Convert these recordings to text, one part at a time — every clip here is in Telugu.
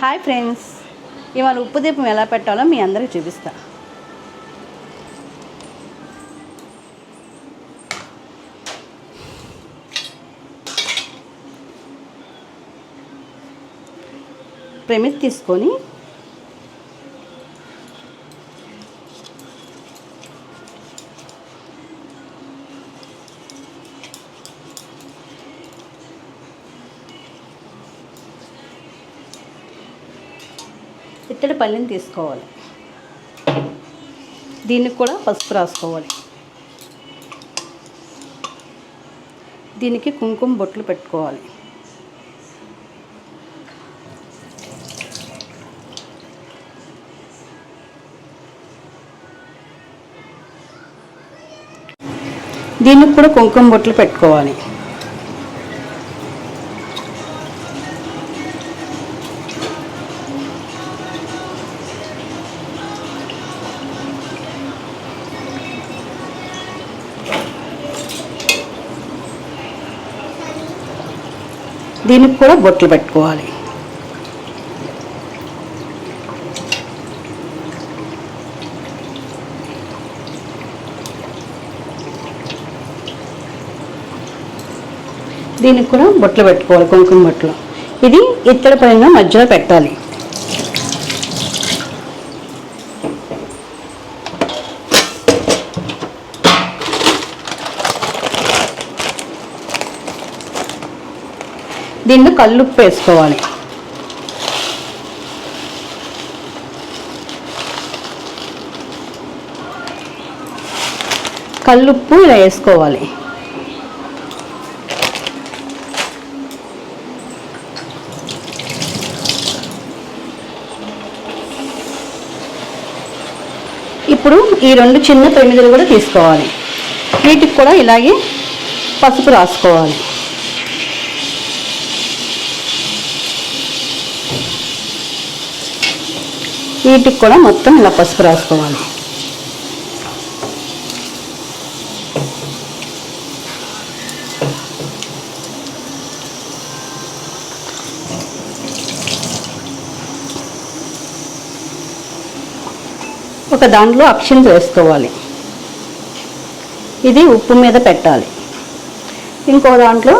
Hi friends. ఇవాళ ఉప్పు దీపం ఎలా పెట్టాలో మీ అందరికి చూపిస్తా. ప్రమిది తీసుకొని ఇత్తడి పల్లిని తీసుకోవాలి. దీనికి కూడా పసుపు రాసుకోవాలి. దీనికి కుంకుమ బొట్లు పెట్టుకోవాలి. దీనికి కూడా కుంకుమ బొట్లు పెట్టుకోవాలి. దీనికి కూడా బొట్లు పెట్టుకోవాలి. దీనికి కూడా బొట్లు పెట్టుకోవాలి కుంకుమ బొట్లు. ఇది ఇత్తడి పైన మధ్యలో పెట్టాలి. దీనిలో కల్లుప్పు వేసుకోవాలి. కల్లుప్పు ఇలా వేసుకోవాలి. ఇప్పుడు ఈ రెండు చిన్న ప్రమిదలు కూడా తీసుకోవాలి. వీటికి కూడా ఇలాగే పసుపు రాసుకోవాలి. వీటికి కూడా మొత్తం ఇలా పసుపు రాసుకోవాలి. ఒక దాంట్లో అక్షింత వేసుకోవాలి. ఇది ఉప్పు మీద పెట్టాలి. ఇంకో దాంట్లో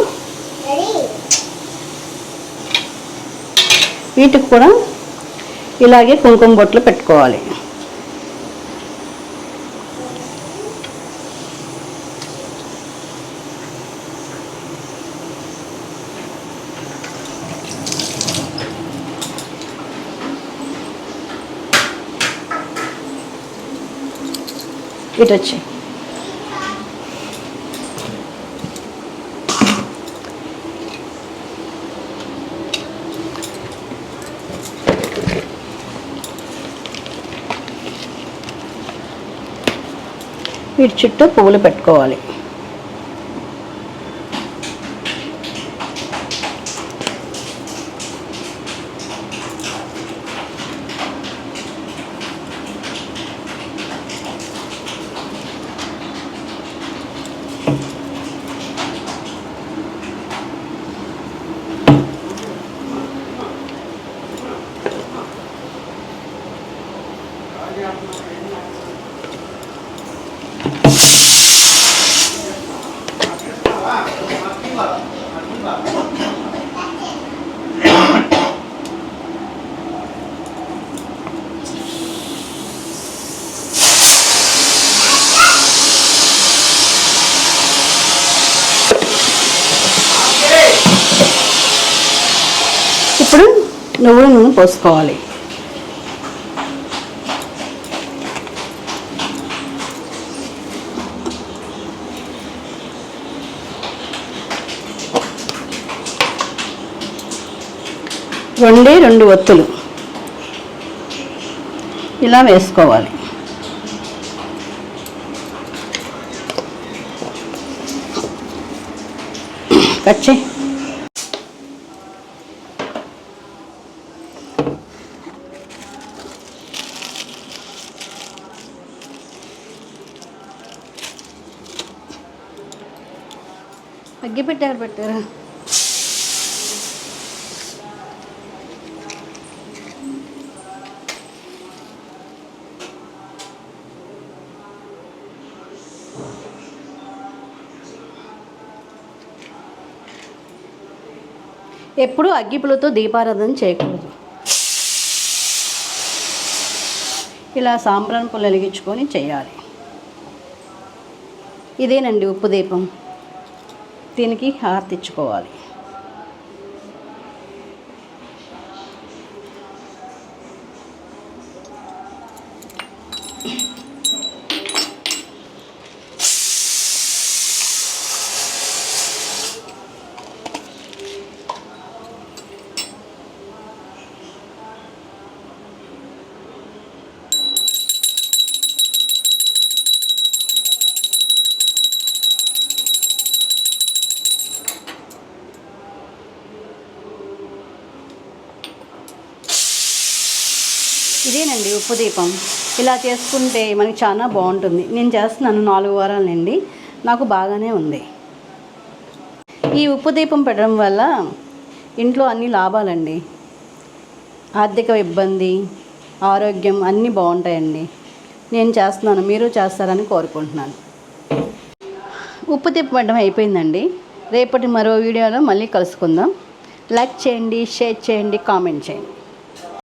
వీటికి కూడా ఇలాగే కుంకుమ బొట్లు పెట్టుకోవాలి. ఇటు వచ్చాయి. వీటి చుట్టూ పువ్వులు పెట్టుకోవాలి. ఇప్పుడు నువ్వుల నూనె పోసుకోవాలి. రెండే రెండు ఒత్తులు. ఇలా వేసుకోవాలి. కట్ చేయి. అగ్గి పెట్టారు పెట్టారు ఎప్పుడు అగ్గిపులతో దీపారాధన చేయకూడదు. ఇలా సాంబ్రాన్ పులు వెలిగించుకొని చేయాలి. ఇదేనండి ఉప్పు దీపం. దీనికి హారతి ఇచ్చుకోవాలి. ఇదేనండి ఉప్పు దీపం. ఇలా చేసుకుంటే మనకి చాలా బాగుంటుంది. నేను చేస్తున్నాను నాలుగు వారాల నుండి. నాకు బాగానే ఉంది. ఈ ఉప్పు దీపం పెట్టడం వల్ల ఇంట్లో అన్ని లాభాలండి. ఆర్థిక ఇబ్బంది ఆరోగ్యం అన్నీ బాగుంటాయండి. నేను చేస్తున్నాను. మీరు చేస్తారని కోరుకుంటున్నాను. ఉప్పు దీపం పెట్టడం అయిపోయిందండి. రేపటి మరో వీడియోలో మళ్ళీ కలుసుకుందాం. లైక్ చేయండి షేర్ చేయండి కామెంట్ చేయండి.